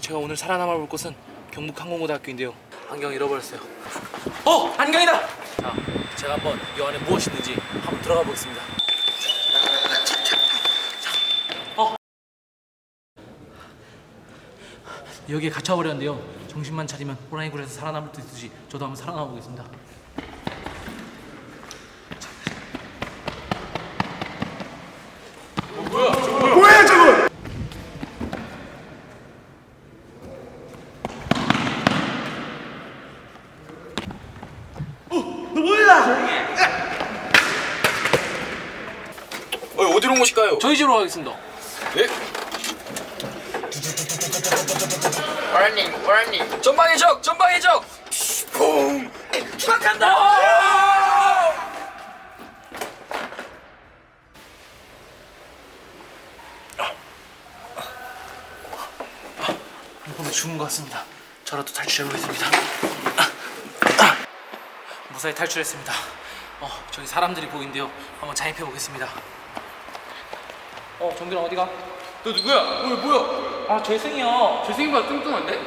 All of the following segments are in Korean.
제가 오늘 살아남아 볼 곳은 경북항공고등학교인데요. 안경 잃어버렸어요. 어, 안경이다. 자, 제가 한번 이 안에 무엇이 있는지 한번 들어가 보겠습니다. 어. 여기에 갇혀버렸는데요. 정신만 차리면 호랑이 굴에서 살아남을 듯 있듯이 저도 한번 살아남아 보겠습니다. 어, 어디로 온 것일까요? 저희 집으로 가겠습니다. 네? warning, warning. 전방의 적! 전방의 적! 퐁! 추락한다! 이건 죽은 것 같습니다. 저라도 탈출해 보겠습니다. 무사히 탈출했습니다. 어, 저기 사람들이 보이는데요. 한번 잠입해 보겠습니다. 어, 정균아 어디가? 너 누구야? 어, 뭐야? 아, 재승이요. 재승이보다 뚱뚱한데?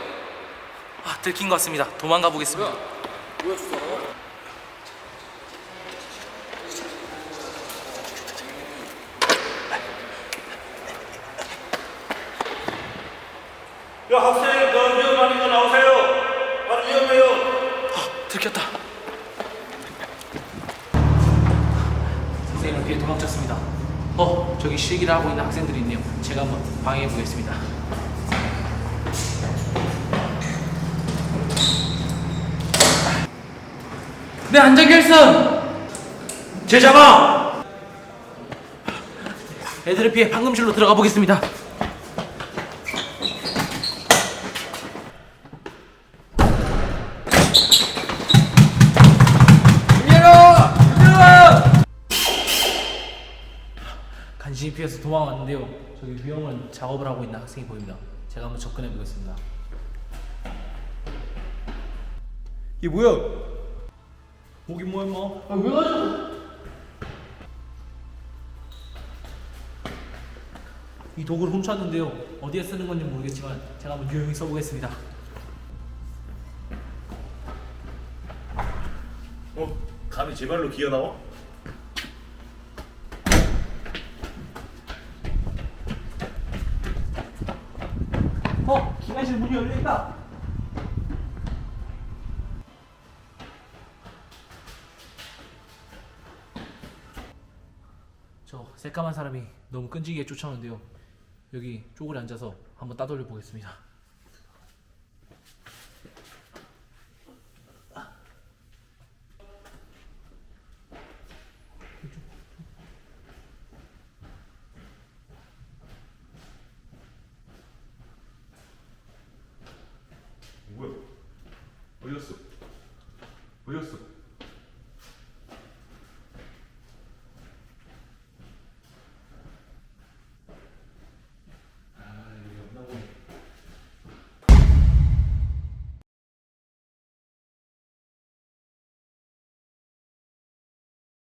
아, 들킨 것 같습니다. 도망가 보겠습니다. 뭐야, 저 사람? 야 학생 너 위험하니 거 나오세요. 바로 위험해요. 들켰다. 어, 저기 실기를 하고 있는 학생들이 있네요. 제가 한번 방해해 보겠습니다. 네, 안전 결선. 제자가 애들을 피해 방금실로 들어가 보겠습니다. 피해서 도망왔는데요. 저기 위험한 작업을 하고 있는 학생이 보입니다. 제가 한번 접근해 보겠습니다. 이게 뭐야? 목이 뭐야 뭐? 아, 왜 가져? 이 도구를 훔쳤는데요. 어디에 쓰는 건지 모르겠지만 제가 한번 유용히 써보겠습니다. 어? 감히 제 발로 기어 나와? 어, 기관실 문이 열려 있다. 저 새까만 사람이 너무 끈질기게 쫓아오는데요. 여기 쪼그려 앉아서 한번 따돌려 보겠습니다. 뭐야? 어디갔어? 어디갔어?